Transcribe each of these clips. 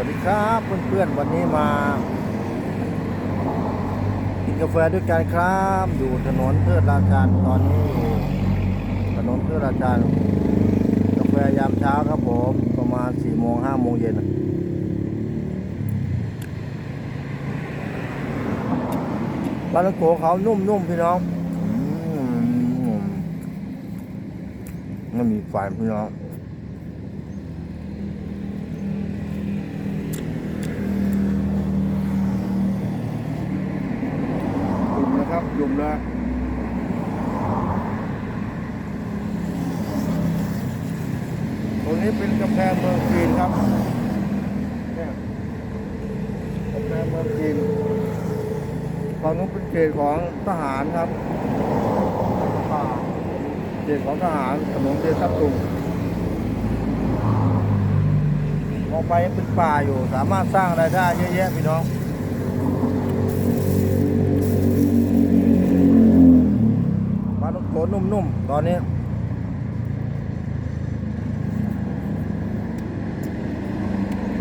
วัสดีครับเพื่อนๆวันนี้มากินกาแฟด้วยกันครับอยู่ถนนเพื่อราชานตอนนี้อยู่ถนนเพื่อราชานกาแฟยามเช้าครับผมประมาณ4โมง5โมงเย็นปลาตะโกเขานุ่มๆพี่น้องมไม่มีไฟพี่น้อง จุ่มนะ ครับจุ่มนะตรงนี้เป็นกำแพงเมืองจีนครับเนี่ยกำแพงเมืองจีนฝั่งนู้นเป็นเขตของทหารครับเขตของทหารถนนเดชะตุงมองไปเป็นป่าอยู่ สามารถสร้างรายได้เยอะแยะพี่น้อง นุ่มๆ ตอนนี้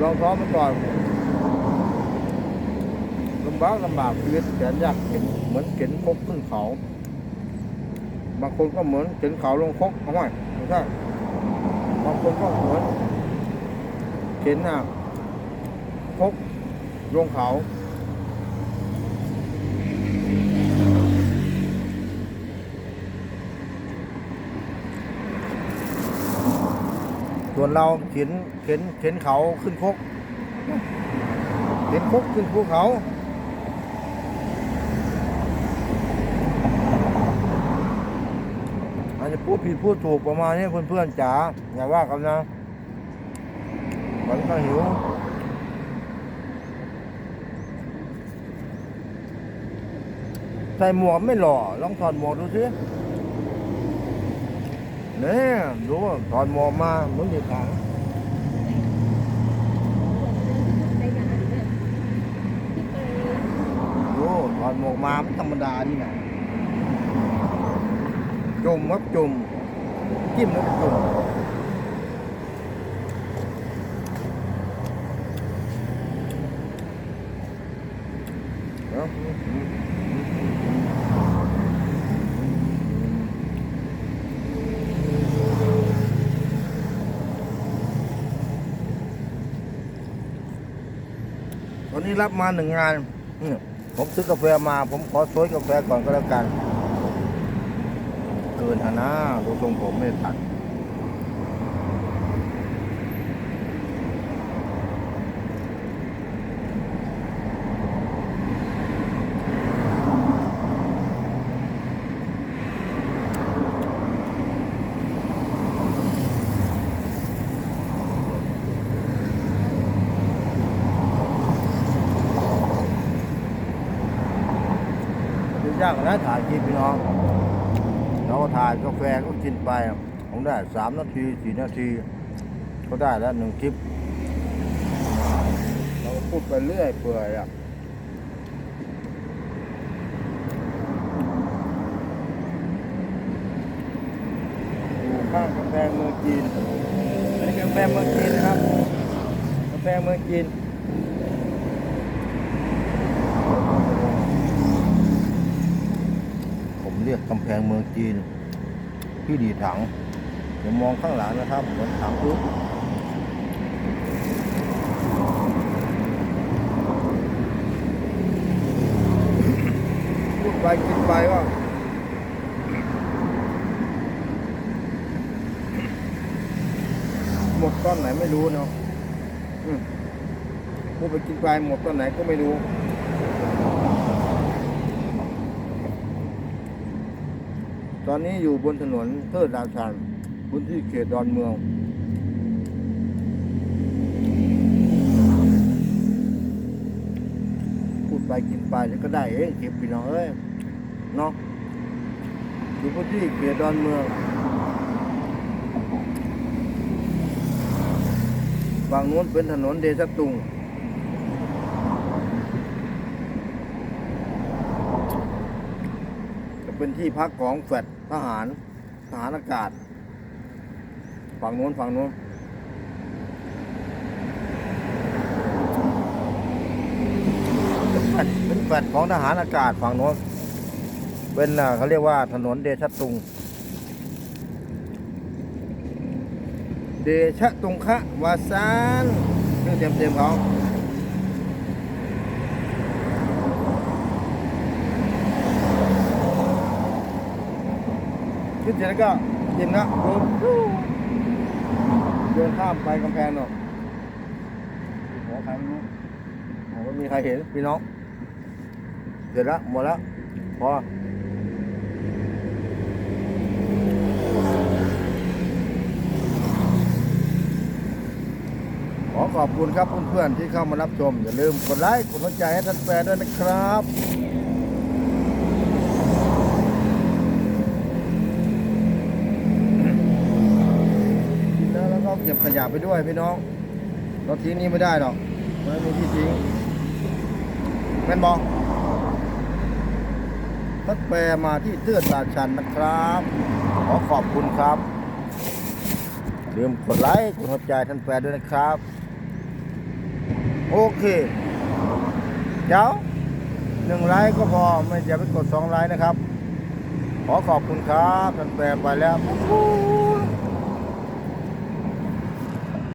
ลองท้องมันก่อนลำบากลำบากชีวิตแสนยากเข็นเหมือนเข็นคกขึ้นเขา บางคนก็เหมือนเข็นเขาลงคกเอาไว้ไม่ใช่บางคนก็เหมือนเข็นน่ะคกลงเขา ส่วนเราเข็นเข็นเข็นเขาขึ้นคกเข็นคกขึ้นภูเขาอาจจะพูดผิดพูดถูกประมาณนี้เพื่อนๆจ๋าอย่าว่ากันนะมันก็หิวใส่หมวกไม่หล่อลองถอดหมวกดูสิ เนี่ยดูถอดหมวกมาเหมือนเด็กขังโที่รับมาหนึ่งงานผมซื้อกาแฟมา ผมขอซวยกาแฟก่อนก็แล้วกัน เกินหนนะดูทรงผมไม่ตัดากนะถ่ายคลิปพี่น้องเราก็ถ่ายกาแฟก็กินไปผมได้สามนาทีสี่นาที ก็ได้แล้วหนึ่งคลิป เราพูดไปเรื่อยเปื่อยอะข้างกำแพงเมืองจีนอันนี้กำแพงเมืองจีนนะครับกำแพงเมืองจีน ผม เรียกกำแพงเมืองจีนพี่ดีถัง เดี๋ยวมองข้างหลังนะครับเหมือนถังปุ๊บพูดไปกินไปว่าหมดตอนไหนไม่รู้เนาะพูดไปกินไปหมดตอนไหนก็ไม่รู้ ตอนนี้อยู่บนถนนเทิดราชันพื้นที่เขตดอนเมือง พูดไปกินไปแล้วก็ได้เองเก็บพี่น้องเอ้ยเนาะอยู่พื้นที่เขตดอนเมืองฝั่งนู้นเป็นถนนเดชตุงจะเป็นที่พักของแฟด ทหารทหารอากาศ ฝั่งนู้นฝั่งนู้นเป็นแฟดของทหารอากาศฝั่งโน้น เป็นเขาเรียกว่าถนนเดชตุง เดชตุงคะวาซานชื่องเต็มๆเขา ขึ้นเสร็จแล้วก็ยิมนะปุ๊บเดินข้ามไปกำแพงหน่อยหัวใครไม่รู้อ๋อไม่มีใครเห็นพี่น้องเสร็จแล้วหมดแล้วพอขอขอบคุณครับเพื่อนๆที่เข้ามารับชม อย่าลืมกดไลค์กดหัวใจให้ท่านแฟนด้วยนะครับกินแล้วแล้วก็เก็บข ยะไปด้วยพี่น้องเราทิ้งนี้ไม่ได้หรอกมันไม่มีที่ทิ้งแม่นบอกทัดแปรมาที่เตื้อตาชันนะครับ ขอขอบคุณครับลืมกดไลค์กดหัวใจท่านแฟนด้วยนะครับ โอเค เจ้าหนึ่งไลค์ก็พอไม่อย่าไปกดสองไลค์นะครับ ขอขอบคุณครับท่านแปรไปแล้ว